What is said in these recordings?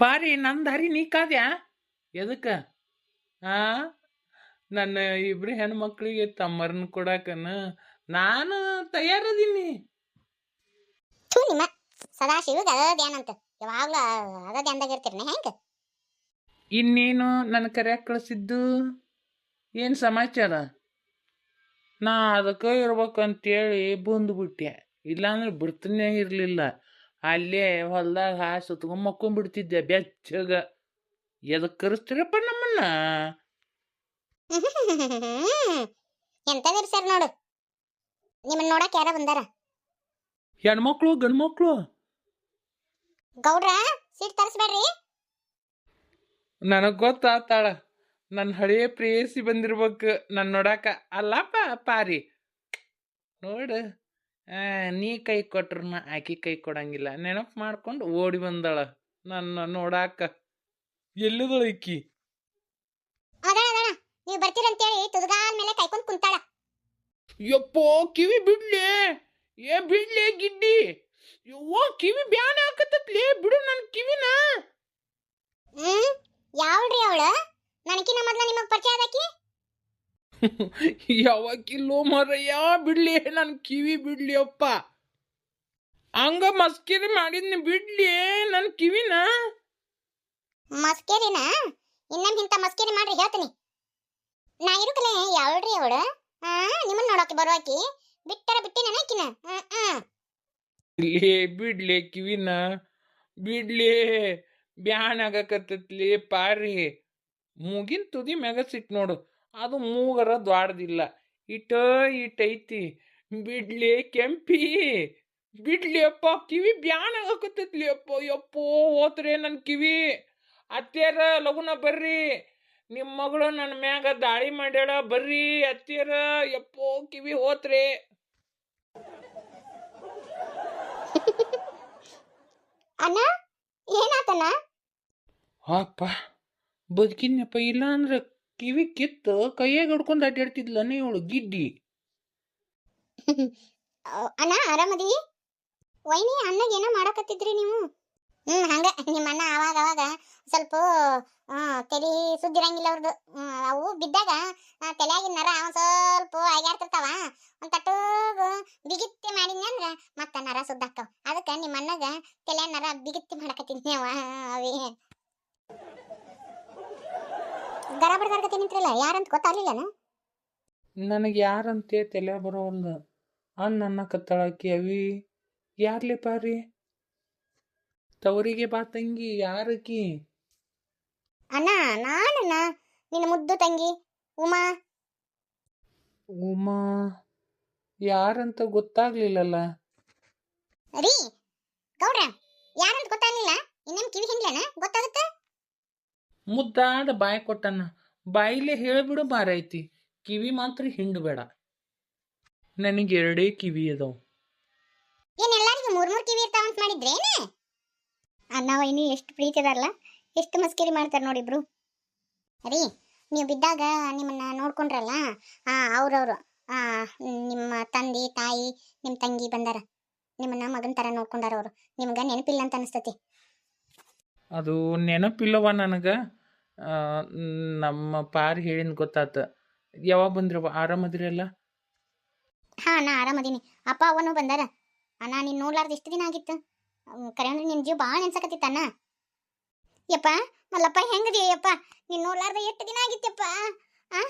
ಪಾರಿ ನಂದು ಹರಿ ನೀ ಕಾದ್ಯಾ? ಎದಕ್ಕೆ? ಆ? ನನ್ನ ಇಬ್ರು ಹೆಣ್ಮಕ್ಳಿಗೆ ತಮ್ಮರನ್ನ ಕೊಡಕನ ನಾನು ತಯಾರದೀನಿ. ಥೂ ನಿಮ್ಮ ಸದಾ ಶಿವಗ ಅದ ಧ್ಯಾನ ಅಂತ. ಅದ ಧ್ಯಾನದಾಗ ಇರ್ತೀರಿ ಹೆಂಗ? ಇನ್ನೇನು ನನ್ನ ಕರೆಯಾಕ ಕಳಿಸಿದ್ದು? ಏನು ಸಮಾಚಾರ? ನಾ ಅದಕ್ಕೆ ಇರ್ಬೇಕಂತೇಳಿ ಬಂದ್ಬಿಟ್ಟೆ. ಇಲ್ಲಾಂದ್ರೆ ಬಿಡ್ತಾನೆ ಇರಲಿಲ್ಲ. ಅಲ್ಲೇ ಹೊಲ್ದಾಗ ಹಾಸು ಸುತ್ಕೊಂಡ್ ಮಕ್ಕೊಂಡ್ಬಿಡ್ತಿದ್ದೆ ಬೆಚ್ಚಗ. ಎದಕ್ಕೆ ಕರೆಸ್ತೀರಪ್ಪ ನಮ್ಮನ್ನ? ಎಂತದಿರಿ ಸರ್ ನೋಡು. ನಿಮ್ಮನ್ನ ನೋಡಕ್ ಯಾರ ಬಂದಾರ. ಹೆಣ್ಮಕ್ಳು ಗಂಡ್ಮಕ್ಳು? ಗೌಡ್ರ ಸೀಟ್ ತರಿಸ್ಬೇಡ್ರಿ ನನಗೆ ಗೊತ್ತಾತಾಳ. ನನ್ನ ಹಳೆಯ ಪ್ರೇಯಸಿ ಬಂದಿರ್ಬೇಕು ನನ್ನ ನೋಡಾಕ. ಅಲ್ಲಪ್ಪ ಪಾರಿ. ನೋಡು. ನೀ ಕೈ ಕೊಟ್ರನ ನಾ ಆಕಿ ಕೈ ಕೊಡಂಗಿಲ್ಲ. ನೆನಪು ಮಾಡ್ಕೊಂಡು ಓಡಿ ಬಂದಾಳ. ನನ್ನ ನೋಡಾಕ ಎಲ್ಲದಳ ಇಕ್ಕಿ ನೀವು ಬರ್ತೀರಂತೇಳಿ ತುದುಗಾಲ್ ಮೇಲೆ ಕೈಕೊಂಡು ಕುಂತಾಳ. ಯಪ್ಪೋ ಕಿವಿ ಬಿಡ್ಲಿ? ಏ ಬಿಡ್ಲಿ ಗಿಡ್ಡಿ? ಯವ್ವೋ ಕಿವಿ ಬ್ಯಾನ್ ಹಾಕತ್ತತ್ಲಿ? ಬಿಡು ನನ್ನ ಕಿವಿನ. ಹ್ಮ್? ಯಾವ್ರಿ ಅವಳ? ನನಕಿನ ಮೊದ್ಲ ನಿಮಗ್ ಪರಿಚಯ ಆದಾಕಿ ಯಾವಕ್ಕಿಲ್ಲೋ ಮರಯ್ಯ ಬಿಡ್ಲಿ ನನ್ನ ಕಿವಿ ಬಿಡ್ಲಿ ಅಪ್ಪ. ಹಂಗ ಮಸ್ಕಿರಿ ಮಾಡಿದ್ನಿ ಬಿಡ್ಲಿ ನನ್ನ ಕಿವಿನ. ಮಸ್ಕೇರಿನ? ಇನ್ನೊಮ್ಮೆ ಇಂಥ ಮಸ್ಕೇರಿ ಮಾಡ್ರಿ ಹೇಳ್ತೀನಿ. ನಾ ಇರುಕಲೆ ಯಾವ್ರಿ ಅವಳು? ಆ ನಿಮ್ಮನ್ನ ನೋಡಕ್ಕೆ ಬರುವಾಕಿ ಬಿಟ್ಟರ ಬಿಟ್ಟಿ ನನಕಿನ ಲೇ ಬಿಡ್ಲಿ ಕಿವಿನ. ಬಿಡ್ಲಿ ಬ್ಯಾನ್ ಆಗಕತ್ತತ್ಲಿ ಪಾರಿ ಮೂಗಿನ ತುದಿ ಮ್ಯಾಗ ಸಿಟ್ ನೋಡು. ಅದು ಮೂಗರ ದ್ವಾಡ್ದಿಲ್ಲ ಇಟ ಇಟ್ಟೈತಿ ಬಿಡ್ಲಿ ಕೆಂಪಿ. ಬಿಡ್ಲಿ ಅಪ್ಪ ಕಿವಿ ಬ್ಯಾನ ಆಗಕತ್ತೈತ್ಲಿ ಅಪ್ಪ ಯಪ್ಪೋ ಓತ್ರೆ ನನ್ನ ಕಿವಿ. ಅತ್ತೆಯರ ಲಗುನ ಬರ್ರಿ. ನಿಮ್ಮ ಮಗಳು ನನ್ನ ಮ್ಯಾಗ ದಾಳಿ ಮಾಡ್ಯಾಳ ಬರ್ರಿ ಅತ್ತೆಯರ ಯಪ್ಪೋ ಕಿವಿ ಹೋತ್ರೆ. ಅಣ್ಣ ಏನಾತನ ಅಪ್ಪ ಬದುಕಿನ್ಯಪ್ಪ ಇಲ್ಲ ಅಂದ್ರೆ ಕಿವಿ ಕಿತ್ತು ಕೈಯಾಗ ಹಿಡ್ಕೊಂಡು ಅಡ್ಡಾಡ್ತಿದ್ಲ ಇವಳು ಗಿಡ್ಡಿ. ಅಣ್ಣ, ಆರಾಮದಿ? ವೈನಿ, ಅಣ್ಣಗೆ ಏನೋ ಮಾಡಕತ್ತಿದ್ರಿ ನೀವು? ಹ್ಮ್, ಹಂಗ. ನಿಮ್ಮ ಅಣ್ಣ ಅವಾಗ ಅವಾಗ ಸ್ವಲ್ಪ ತಲಿ ಸುದ್ದಿರಂಗಿಲ್ಲ ಅವ್ರದ್ದು ಅವು ಬಿದ್ದಾಗ ತಲೆಯಾಗಿನ ನರ ಒಂದ್ ಸ್ವಲ್ಪ ಆಗ್ಯಾಡ್ತಿರ್ತಾವ ಒಂದ್ ತಟ್ಟಗ ಬಿಗಿತ್ತಿ ಮಾಡಿದ್ನಿ ಅಂದ್ರ ಮತ್ತ ನರ ಸುದ್ದಾಕ್ತಾವ ಅದಕ್ಕ ನಿಮ್ಮ ಅಣ್ಣಗ ತಲೆ ನರ ಬಿಗಿತ್ತಿ ಮಾಡಕತ್ತಿದ್ನಿ ಅವ, ಅವೇ. ಗರ ನಿಂತ್ರಲ್ಲ ಯಾರಂತ ಗೊತ್ತಾಗ್ಲಿಲ್ಲನ? ನನಗೆ ಯಾರಂತೆ ತಲೆ ಬರೋ ಅಣ್ಣ ಅನ್ನ ಕತ್ತಳಾಕಿ ಅವಿ ಯಾರ್ಲಿ ಪಾರಿ? ತವರಿಗೆ ಬಾ ತಂಗಿ ಯಾರಕಿ? ಅಣ್ಣ ನಾನಣ್ಣ ನಿನ್ನ ಮುದ್ದು ತಂಗಿ ಉಮಾ. ಉಮಾ ಯಾರಂತ ಗೊತ್ತಾಗ್ಲಿಲ್ಲಲ್ಲ. ರೀ ಗೌಡ್ರ ಯಾರಂತ ಗೊತ್ತಾಗ್ಲಿಲ್ಲ? ಇನ್ನೇನ್ ಕಿವಿ ಹಿಂಡ್ಲೇನ ಗೊತ್ತಾಗುತ್ತ? ಮುದ್ದಾದ ಬಾಯಿ ಕೊಟ್ಟನ ಬಾಯಿಲೆ ಹೇಳಿಬಿಡು ಮಾರೈತಿ. ಕಿವಿ ಮಾತ್ರ ಹಿಂಡಬೇಡ ನನಗೆ ಎರಡೇ ಕಿವಿ ಅದಾವ. ಏನ್ ಎಲ್ಲರಿಗೂ ಮೂರ್ ಮೂರ್ ಕಿವಿ ಇರ್ತಾವ ಅಂತ ಮಾಡಿದ್ರೇನೆ ಅಣ್ಣವ ವೈನಿ ಎಷ್ಟು ಪ್ರೀತಿ ಅದಾರಲ್ಲ ಎಷ್ಟು ಮಸ್ಕರಿ ಮಾಡ್ತಾರೆ ನೋಡಿಬ್ರು ರೀ ನೀವು ಬಿದ್ದಾಗ ನಿಮ್ಮನ್ನ ನೋಡ್ಕೊಂಡ್ರಲ್ಲ ಆ ಅವ್ರವ್ರು ಆ ನಿಮ್ಮ ತಂದೆ ತಾಯಿ ನಿಮ್ಮ ತಂಗಿ ಬಂದಾರ. ನಿಮ್ಮನ್ನ ಮಗನ ತರ ನೋಡ್ಕೊಂಡಾರ ಅವರು. ನಿಮ್ಗೆ ನೆನಪಿಲ್ಲ ಅಂತ ಅನಿಸ್ತತಿ. ಅದು ನೆನಪಿಲ್ಲವ ನನಗೆ? ನಮ್ಮ ಪಾರ್ ಹೇಳಿನ ಗೊತ್ತಾತ. ಯಾವಾಗ ಬಂದ್ರವ ಆರಾಮದಿರಲ್ಲ ಹಾ ನಾ ಆರಾಮದೀನಿ ಅಪ್ಪ ಅವನು ಬಂದಾರ. ಅಣ್ಣ ನೀನ್ ನೋಡ್ಲಾರ್ದ ಎಷ್ಟು ದಿನ ಆಗಿತ್ತು? ಕರೆ ಅಂದ್ರೆ ನಿನ್ ಜೀವ ಭಾಳ ನೆನ್ಸಕತ್ತಿತ್ತಣ್ಣ ಯಪ್ಪ ಮಲ್ಲಪ್ಪ ಹೆಂಗದಿ ಯಪ್ಪ? ನೀನ್ ನೋಡ್ಲಾರ್ದ ಎಷ್ಟು ದಿನ ಆಗಿತ್ತಪ್ಪ ಆ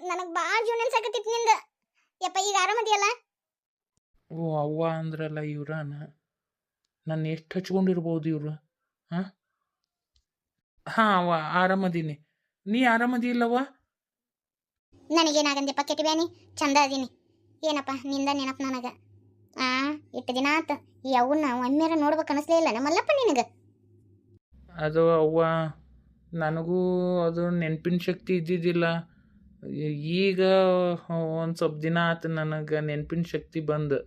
ನನಗೆ ಭಾಳ ಜೀವ ನೆನ್ಸಕತ್ತಿತ್ತು ನಿಂದ. ಯಪ್ಪ ಈಗ ಆರಾಮದಿಯಲ್ಲ ಓ ಅವ್ವ ಅಂದ್ರಲ್ಲ ಇವ್ರ ನನ್ನ ಎಷ್ಟು ಹಚ್ಕೊಂಡಿರ್ಬೋದು ಇವರು? ಹಾಂ ಹಾಂ ಅವ್ವ ಆರಾಮದೀನಿ. ನೀ ಆರಾಮದಿ ಇಲ್ಲವ್ವ ನನಗೇನಾಗಂದ್ಯಪ್ಪ ಕೆಟ್ಟಿಬ್ಯಾನಿ ಚಂದ ಅದೀನಿ. ಏನಪ್ಪ ನಿಂದ ನೆನಪು ನನಗ? ಆ ಇಟ್ಟು ದಿನ ಆತ. ಈ ಅವನ್ನ ಒಮ್ಮೆರ ನೋಡ್ಬೇಕು ಅನಿಸ್ಲೇ ಇಲ್ಲ ನಮ್ಮಲ್ಲಪ್ಪ ನಿನಗೆ? ಅದು ಅವ್ವ ನನಗೂ ಅದು ನೆನಪಿನ ಶಕ್ತಿ ಇದ್ದಿದ್ದಿಲ್ಲ. ಈಗ ಒಂದು ಸ್ವಲ್ಪ ದಿನ ಆತು ನನಗೆ ನೆನಪಿನ ಶಕ್ತಿ ಬಂದು.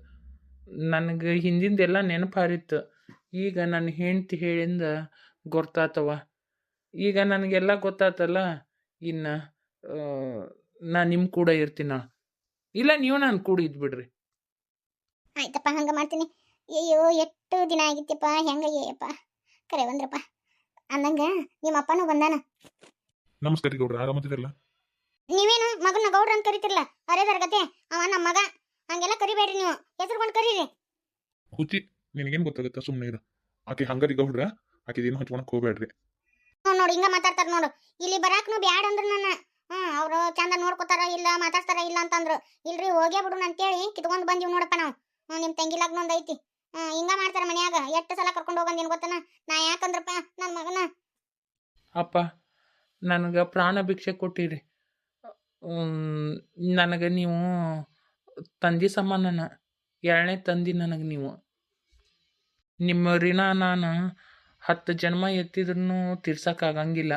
ನನಗೆ ಹಿಂದಿಂದೆಲ್ಲ ನೆನಪು ಹಾರಿತ್ತು. ಈಗ ನನ್ನ ಹೆಂಡ್ತಿ ಹೇಳಿಂದ ಗೊತ್ತಾತವ ಈಗ ನನಗೆಲ್ಲ ಗೊತ್ತಾತಲ್ಲ ಇನ್ನು ನಾ ನಿಮ್ಮ ಕೂಡ ಇರ್ತೀನ. ಇಲ್ಲ ನೀವು ನಾನು ಕೂಡ ಇದ್ಬಿಡ್ರಿ. ಆಯ್ತಪ್ಪ ಹಂಗ ಮಾಡ್ತೀನಿ. ಅಯ್ಯೋ ಎಷ್ಟು ದಿನ ಆಗಿತ್ತಪ್ಪ ಹೆಂಗ ಅಯ್ಯಪ್ಪ ಕರೆ ಬಂದ್ರಪ್ಪ. ಅಂದಂಗ ನಿಮ್ಮ ಅಪ್ಪನೂ ಬಂದಾನ. ನಮಸ್ಕಾರ ರೀ ಗೌಡ್ರ ಆರಾಮದಿರಲ್ಲ ನೀವೇನು ಮಗನ ಗೌಡ್ರ ಅಂತ ಕರಿತಿರಲ್ಲ ಅರೆ ತರಗತೆ ಅವ ನಮ್ಮ ಮಗ. ಹಂಗೆಲ್ಲ ಕರಿಬೇಡ್ರಿ ನೀವು. ಹೆಸರುಕೊಂಡು ಕರೀರಿ. ಹುಚ್ಚಿ ನಿನಗೇನು ಗೊತ್ತಾಗುತ್ತೆ ಸುಮ್ಮನೆ ಇರು. ಆಕೆ ಹಂಗರಿ ಗೌಡ್ರ ದಿನ ಹಚ್ಕೊಳಕ್ ಹೋಗ್ಬೇಡ್ರಿ. ನೋಡ್, ಹಿಂಗ ಮಾತಾಡ್ತಾರ ನೋಡು. ಇಲ್ಲಿ ಬರಾಕ್ನು ಬ್ಯಾಡ ಅಂದ್ರು ನನ್ನ. ಹ್ಮ್, ಅವ್ರು ಚಂದ ನೋಡ್ಕೊತಾರ ಇಲ್ಲ ಮಾತಾಡ್ತಾರ ಇಲ್ಲ ಅಂತಂದ್ರು. ಇಲ್ರಿ ಹೋಗೇ ಬಿಡು ಅಂತೇಳಿ ಕಿತ್ಕೊಂಡ್ ಬಂದಿವ್ ನೋಡಪ್ಪ ನಾವು. ನಿಮ್ ತಂಗಿ ಲಗ್ನ ಒಂದ್ ಐತಿ ಹಿಂಗ ಮಾಡ್ತಾರ ಮನ್ಯಾಗ. ಎಷ್ಟು ಸಲ ಕರ್ಕೊಂಡು ಹೋಗಂದೇನ್ ಗೊತ್ತನ? ನಾ ಯಾಕಂದ್ರಪ್ಪ ನನ್ ಮಗನ? ಅಪ್ಪ, ನನಗೆ ಪ್ರಾಣ ಭಿಕ್ಷೆ ಕೊಟ್ಟಿರಿ. ನನಗೆ ನೀವು ತಂದಿ ಸಮಾನನ. ಎರಡನೇ ತಂದಿ ನನಗೆ ನೀವು. ನಿಮ್ಮ ಋಣ ನಾನು ಹತ್ತು ಜನ್ಮ ಎತ್ತಿದ್ರೂ ತೀರ್ಸಕ್ಕಾಗಂಗಿಲ್ಲ.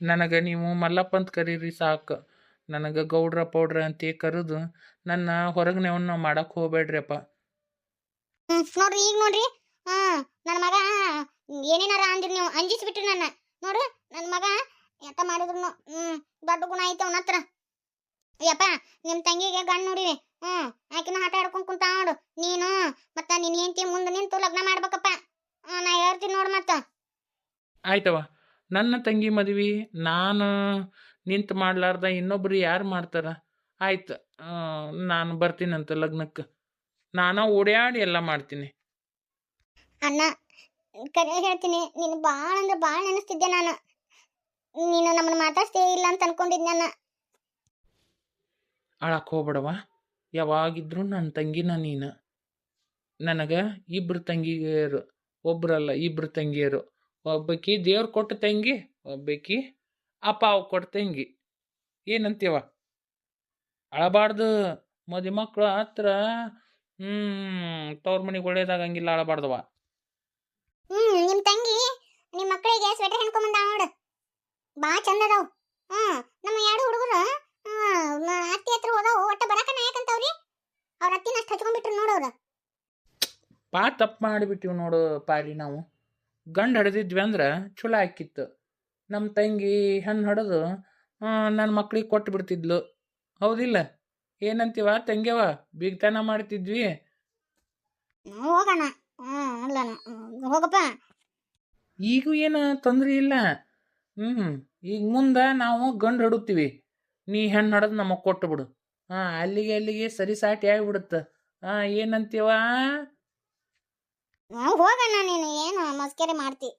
ನನಗೆ ನೀವು ಮಲ್ಲಪ್ಪ ಅಂತ ಕರೀರಿ ಸಾಕು. ನನಗೆ ಗೌಡ್ರ ಪೌಡ್ರ ಅಂತ ಕರೆದು ನನ್ನ ಹೊರಗ್ನವನ್ನ ಮಾಡಕ್ಕೆ ಹೋಗ್ಬೇಡ್ರಿಯಪ್ಪ ಹ್ಮ್, ನೋಡ್ರಿ, ಈಗ ನೋಡ್ರಿ. ಹಾಂ ನನ್ನ ಮಗ ಏನೇನಾರ ಅಂದ್ರಿ ನೀವು, ಅಂಜಿಸ್ಬಿಟ್ರಿ ನನ್ನ. ನೋಡ್ರಿ ನನ್ನ ಮಗ ಎಂತ ಮಾಡಿದ್ರು ಹ್ಞೂ ದೊಡ್ಡ ಗುಣ ಐತೆ ಅವನ ಹತ್ರ. ಯಪ್ಪ ನಿಮ್ಮ ತಂಗಿಗೆ ಗಂಡು ನೋಡಿವಿ. ಹ್ಞೂ ಆಕಿನ ಆಟ ಆಡ್ಕೊಂಡು ಕುಂತ ನೋಡು. ನೀನು, ಮತ್ತೆ ನಿನ್ ಹೆಂಡತಿ ಮುಂದೆ ನಿಂತು ಲಗ್ನ ಮಾಡ್ಬೇಕಪ್ಪ. ನಾ ಹೇಳ್ತೀನಿ ನೋಡು ಮತ್ತ. ಆಯ್ತವ ನನ್ನ ತಂಗಿ ಮದ್ವೆ ನಾನು ನಿಂತು ಮಾಡ್ಲಾರ್ದ ಇನ್ನೊಬ್ರು ಯಾರು ಮಾಡ್ತಾರ? ಆಯ್ತು ನಾನು ಬರ್ತೀನಂತ ಲಗ್ನಕ್ಕೆ ನಾನು ಓಡ್ಯಾಡಿ ಎಲ್ಲ ಮಾಡ್ತೀನಿ. ಅಣ್ಣ ಕರೆ ಹೇಳ್ತೀನಿ ನೀನು ಭಾಳ ಅಂದ್ರೆ ಭಾಳ ನೆನೆಸ್ತಿದ್ದೆ ನಾನು? ನೀನು ನಮ್ಮನ್ನ ಮಾತಾಡ್ತೇ ಇಲ್ಲ ಅಂತ ಅನ್ಕೊಂಡಿದ್ದೆ ನಾನು. ಅಳಕ್ಕೆ ಹೋಗ್ಬೇಡವ ಯಾವಾಗಿದ್ರು ನನ್ನ ತಂಗಿನ ನೀನು. ನನಗೆ ಇಬ್ರು ತಂಗಿಯರು. ಒಬ್ರಲ್ಲ ಇಬ್ರು ತಂಗಿಯರು. ಒಬ್ಬಾಕಿ ದೇವ್ರು ಕೊಟ್ಟ ತಂಗಿ, ಒಬ್ಬಾಕಿ ಅಪ್ಪ ಅವ್ ಕೊಟ್ಟ ತಂಗಿ. ಏನಂತೀವ ಅಳಬಾರ್ದು ಮದಿ ಮಕ್ಕಳು ಹತ್ರ ಹ್ಞೂ ತವ್ರ ಮನೆಗೆ ಒಳ್ಳೇದಾಗಂಗಿಲ್ಲ ಅಳಬಾರ್ದವ ಹ್ಮ್, ನಿಮ್ ತಂಗಿ ನಿಮ್ ಮಕ್ಕಳಿಗೆ ಸ್ವೆಟರ್ ಹೆಣ್ಕೊಂಬಂದ ನೋಡು. ಬಾ ಚಂದ ಅದಾವ್. ಹ್ಮ್ ಪಾ ತಪ್ಪು ಮಾಡಿಬಿಟ್ಟಿವಿ ನೋಡು ಪಾರಿ ನಾವು. ಗಂಡು ಹಡ್ದಿದ್ವಿ ಅಂದ್ರೆ ಚಲೋ ಆಕಿತ್ತು ನಮ್ಮ ತಂಗಿ ಹೆಣ್ಣು ಹೊಡೆದು ನನ್ನ ಮಕ್ಳಿಗೆ ಕೊಟ್ಟು ಬಿಡ್ತಿದ್ಲು. ಹೌದಿಲ್ಲ. ಏನಂತೀವ ತಂಗ್ಯವ? ಬೀಗ್ತನ ಮಾಡ್ತಿದ್ವಿ. ಹೋಗೋಣ. ಹೋಗಪ್ಪ. ಈಗೂ ಏನು ತೊಂದರೆ ಇಲ್ಲ. ಹ್ಞೂ ಈಗ ಮುಂದೆ ನಾವು ಗಂಡು ಹಿಡುತ್ತೀವಿ. ನೀ ಹೆಣ್ಣು ಹಡದು ನಮಗೆ ಕೊಟ್ಟು ಬಿಡು. ಹಾಂ ಅಲ್ಲಿಗೆ ಅಲ್ಲಿಗೆ ಸರಿ ಸಾಟಿ ಆಗಿಬಿಡುತ್ತೆ. ಹಾಂ ಏನಂತೀವ? ಹೋಗೋಣ ನೀನು ಏನು ಮಸ್ಕೆರೆ ಮಾಡ್ತಿ.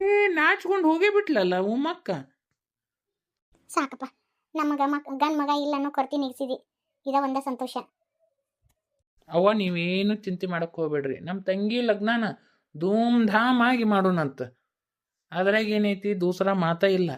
ಏ ನಾಚ್ಕೊಂಡು ಹೋಗೇ ಬಿಟ್ಲಲ್ಲ ಉಮ್ಮಕ್ಕ? ಸಾಕಪ್ಪ ನಮಗ ಮಕ್ ಗಂಡ್ ಮಗ ಇಲ್ಲನೋ ಕೊರತೆ ನಿಗ್ಸಿದಿ. ಇದ ಒಂದ ಸಂತೋಷ. ಅವ್ವ ನೀವೇನು ಚಿಂತೆ ಮಾಡಕ್ ಹೋಗ್ಬೇಡ್ರಿ. ನಮ್ಮ ತಂಗಿ ಲಗ್ನನ ಧೂಮ್ ಧಾಮ್ ಆಗಿ ಮಾಡೋಣಂತ. ಅದ್ರಾಗ ಏನೈತಿ ದೂಸರ ಮಾತ ಇಲ್ಲ.